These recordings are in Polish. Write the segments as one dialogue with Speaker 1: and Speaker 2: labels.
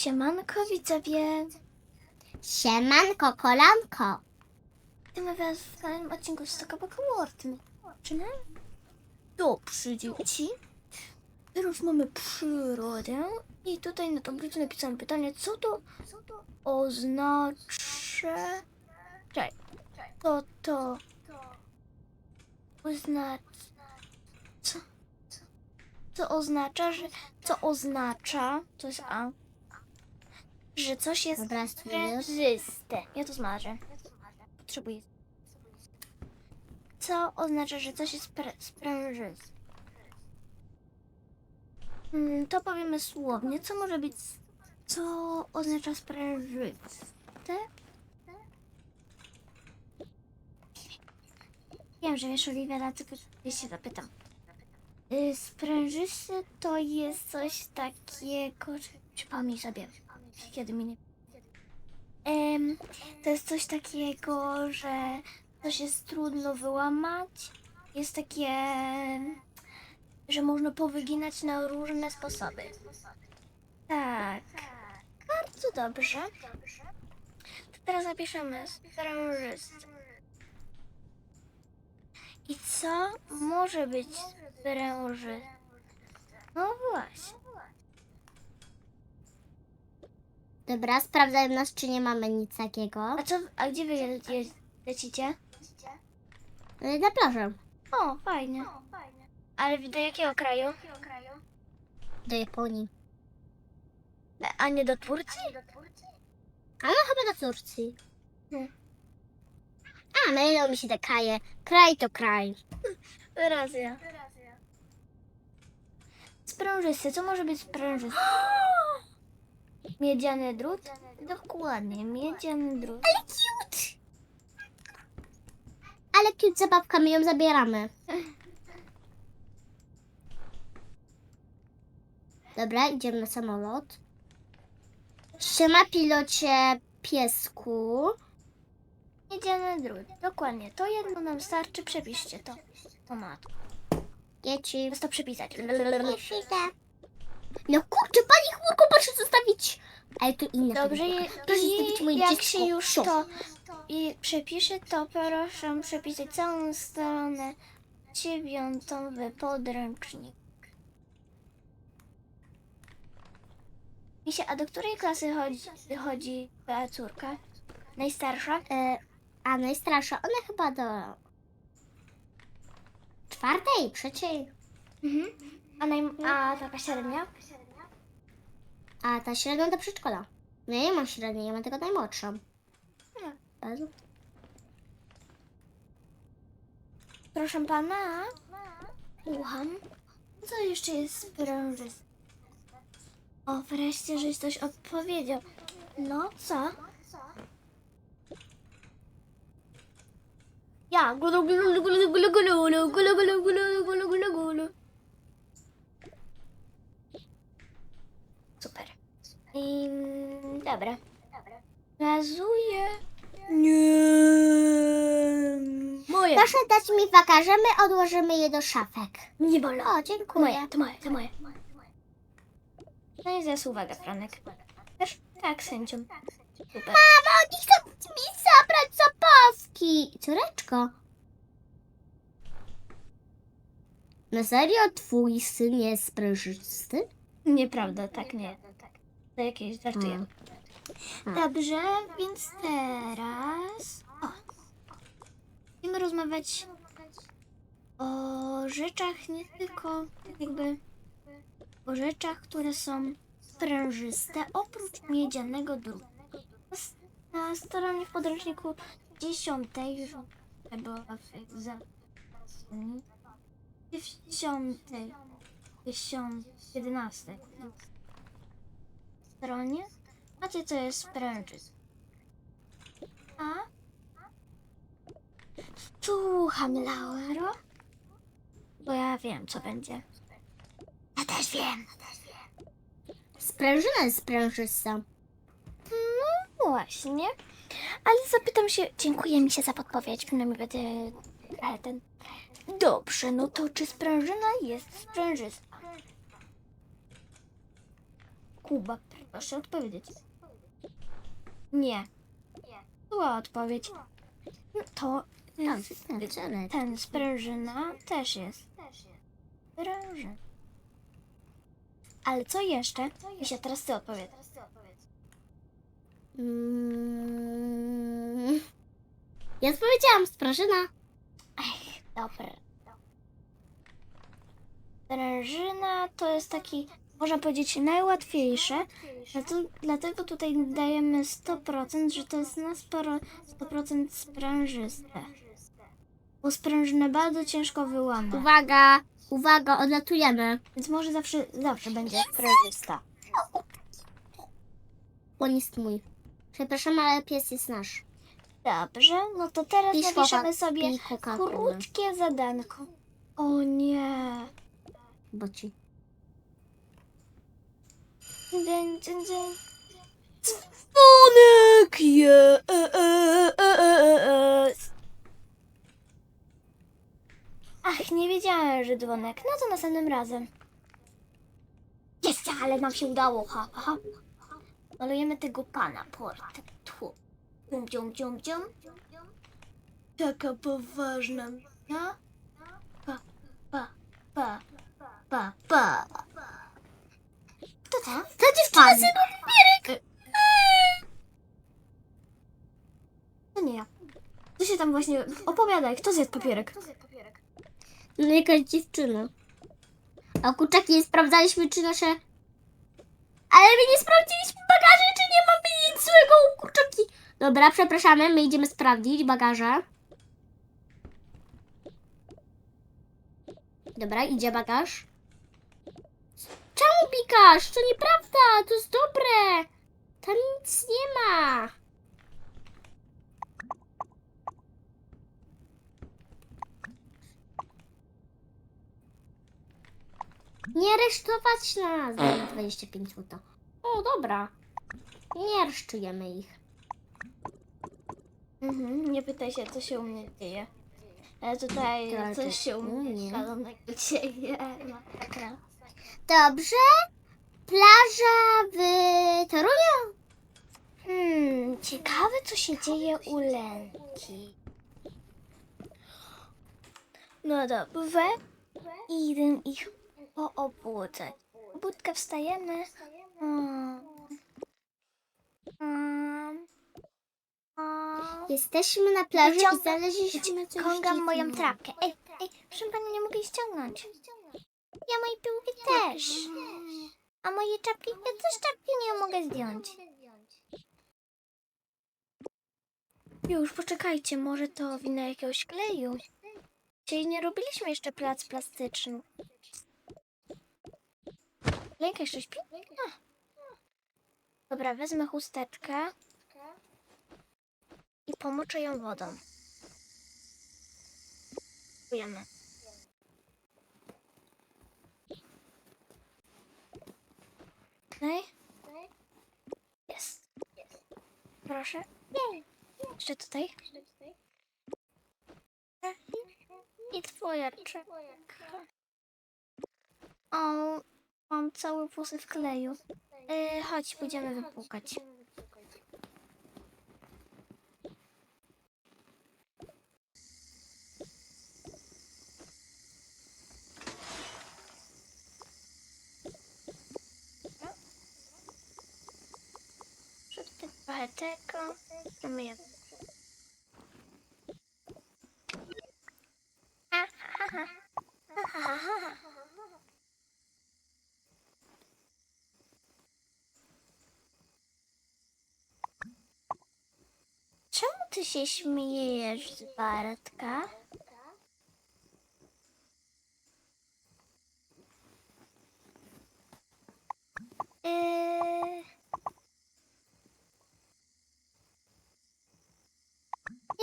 Speaker 1: Siemanko widzowie!
Speaker 2: Siemanko, kolanko.
Speaker 1: Witamy was w kolejnym odcinku z Stokoboko World. Czy nie? Dobrze, dzieci. Teraz mamy przyrodę i tutaj na tablicy napisałem pytanie, co to oznacza... Czekaj, co to oznacza... Co? Co oznacza, że... Co oznacza... To jest A. Że coś jest
Speaker 2: Dobra,
Speaker 1: sprężyste. Ja to zmarzę. Potrzebuję. Co oznacza, że coś jest sprężyste? Hmm, to powiemy słownie. Co może być... Co oznacza sprężyste? Wiem, że wiesz, Oliwia, dlatego się zapytam. Y, Sprężysty to jest coś takiego... Przypomnij sobie, kiedy mi nie... Em, to jest coś takiego, że coś jest trudno wyłamać. Jest takie, że można powyginać na różne sposoby. Tak. Bardzo dobrze. To teraz zapiszemy sprężysty. Co może być sprężysty? No właśnie.
Speaker 2: Dobra, sprawdzają nas, czy nie mamy nic takiego.
Speaker 1: A co, a gdzie wy je, lecicie?
Speaker 2: Y, Na plażę.
Speaker 1: O, fajnie. Ale do jakiego kraju?
Speaker 2: Do Japonii.
Speaker 1: A nie do Turcji?
Speaker 2: A no chyba do Turcji.
Speaker 1: Hmm.
Speaker 2: A, mylą mi się te kraje. Kraj to kraj.
Speaker 1: Racja. Sprężysty, co może być sprężysty? Miedziany drut? Dokładnie, miedziany drut.
Speaker 2: Ale cute! Ale cute zabawka, my ją zabieramy. Dobra, idziemy na samolot. Siema pilocie piesku.
Speaker 1: Miedziany drut, dokładnie. To jedno nam starczy, przepiszcie to. To ma to.
Speaker 2: Dzieci.
Speaker 1: Jest to przepisać.
Speaker 2: No kurczę, pani chmurko, proszę zostawić. Ale to inne.
Speaker 1: Dobrze, je,
Speaker 2: Proszę zostawić
Speaker 1: i
Speaker 2: moje
Speaker 1: jak
Speaker 2: dziecko.
Speaker 1: się już to i przepisze, to proszę przepisać całą stronę dziewiątą w podręcznik. Misia, a do której klasy chodzi, chodzi córka? Najstarsza?
Speaker 2: E, a najstarsza, ona chyba do czwartej, trzeciej.
Speaker 1: Mhm. A, naj, a taka średnia?
Speaker 2: A ta średnia do przedszkola. No ja nie mam średniej, ja mam tylko najmłodszą.
Speaker 1: Hmm.
Speaker 2: Bardzo.
Speaker 1: Proszę pana. Słucham. Co jeszcze jest sprężyste? O, wreszcie, żeś coś odpowiedział. No, co? Ja. Gulu, gulu, gulu, gulu, gulu, gulu, gulu, gulu, gulu, gulu, gulu. Super. I, mm, dobra. Gazuję. Nie. Moje.
Speaker 2: Proszę dać mi wakaże, my odłożymy je do szafek.
Speaker 1: Nie wolno.
Speaker 2: O,
Speaker 1: To
Speaker 2: dziękuję.
Speaker 1: moje, to moje, to moje. No i zaraz uwaga, Franek. Też? Tak, sędzią.
Speaker 2: Mama, oni chcą mi zabrać zabawki. Córeczko. Na serio twój syn jest sprężysty?
Speaker 1: Nieprawda, tak nie. To jakieś żartuję.
Speaker 2: Hmm.
Speaker 1: Dobrze, więc teraz... O. Będziemy rozmawiać o rzeczach nie tylko jakby... O rzeczach, które są sprężyste, oprócz miedzianego drutu. Na stronie w podręczniku 10 już była w egzaminie. 10, 10, 11 stronie macie co jest sprężyst. A? Słucham, Lauro. Bo ja wiem, co będzie. Ja też wiem.
Speaker 2: Sprężyna jest sprężysta.
Speaker 1: Właśnie. Ale zapytam się, dziękuję mi się za podpowiedź, przynajmniej będę trochę ten... Dobrze, no to czy sprężyna jest sprężysta? Kuba, proszę odpowiedzieć. Nie. Zła odpowiedź. No To y, ten sprężyna też jest. Sprężyna. Ale co jeszcze? Misia, teraz ty odpowiedz.
Speaker 2: Mm. Ja powiedziałam, sprężyna.
Speaker 1: Ech, dobra. Sprężyna to jest taki, można powiedzieć, najłatwiejsze. Dlatego, dlatego tutaj dajemy 100%, że to jest na sporo 100% sprężyste. Bo sprężynę bardzo ciężko wyłamać.
Speaker 2: Uwaga, uwaga, odlatujemy.
Speaker 1: Więc może zawsze, zawsze będzie sprężysta.
Speaker 2: On jest mój. Przepraszam, ale pies jest nasz.
Speaker 1: Dobrze, no to teraz
Speaker 2: Pisz
Speaker 1: napiszemy sobie
Speaker 2: pij Coca-Colę.
Speaker 1: krótkie zadanko. O nie.
Speaker 2: Bo ci.
Speaker 1: Dzwonek je. e, e, e, e, e. Ach, nie wiedziałem, że dzwonek. No to następnym razem. Jest, ale nam się udało. Ha, ha, ha. Malujemy tego pana portretu. Dzium, dzium, dzium, dzium. Taka poważna mina. Pa, pa, pa, pa, pa. Kto to?
Speaker 2: Ta dziewczyna z
Speaker 1: papierek! To nie ja. Co się tam właśnie... Opowiadaj, kto zjadł papierek?
Speaker 2: No jakaś dziewczyna. A kurczaki nie sprawdzaliśmy, czy nasze... Ale my nie sprawdziliśmy bagaży, czy nie mamy nic złego kurczaki. Dobra, przepraszamy, my idziemy sprawdzić bagaże. Dobra, idzie bagaż. Czemu pikasz? To nieprawda, to jest dobre. Tam nic nie ma. Nie aresztować nas! Damy 25 zł. O, dobra. Nie aresztujemy ich.
Speaker 1: Mhm, nie pytaj się, co się u mnie dzieje. Ale tutaj
Speaker 2: Tak,
Speaker 1: coś
Speaker 2: tak,
Speaker 1: się u mnie szalonego dzieje. Masakra.
Speaker 2: Dobrze. Plaża w Toruniu.
Speaker 1: Hmm, ciekawe, co się dzieje u Lenki. No dobrze. Idę ich poobudzać. Budka wstajemy. Mm. Mm.
Speaker 2: Jesteśmy na plaży i
Speaker 1: Wyciągam-
Speaker 2: znaleźliśmy coś
Speaker 1: Kągam moją
Speaker 2: dziwnego.
Speaker 1: trapkę. Ej, ej, proszę pani, nie mogę jej ściągnąć. Ja mojej piłki też. A moje czapki, ja też czapki nie mogę zdjąć. Już, poczekajcie, może to wina jakiegoś kleju. Dzisiaj nie robiliśmy jeszcze plac plastyczny. Lenka jeszcze śpi? A. Dobra, wezmę chusteczkę i pomoczę ją wodą. Próbujemy. Okej. Jest. Proszę. Jeszcze tutaj. I twoja czeka. O, mam całe włosy w kleju. E, chodź, pójdziemy wypłukać. Trochę tego. Mamy. Czemu ty się śmiejesz z Bartka?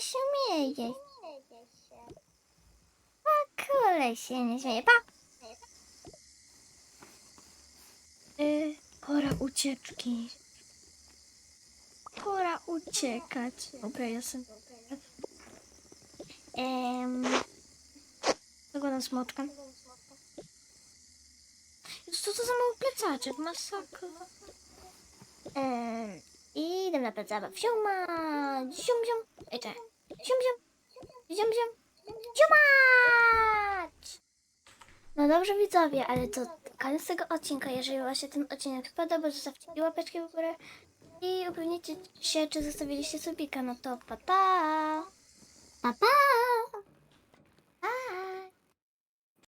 Speaker 1: Nie śmieję się. A kule się nie śmieje. Pa! Yy, pora ucieczki. Pora uciekać. Dobra, ja sobie... Ehm... Zaglądam smoczka. Co to za mały plecaczek? Masakra. Ehm, I idę na plac zabaw. Siuma! Zium, zium. Ej, czekaj. Zium, zium. Zium, zium. Ziumać! No dobrze widzowie, ale to koniec tego odcinka. Jeżeli wam ten odcinek podobał, zostawcie łapeczki w górę i upewnijcie się, czy zostawiliście subika. No to pa pa!
Speaker 2: Pa, pa!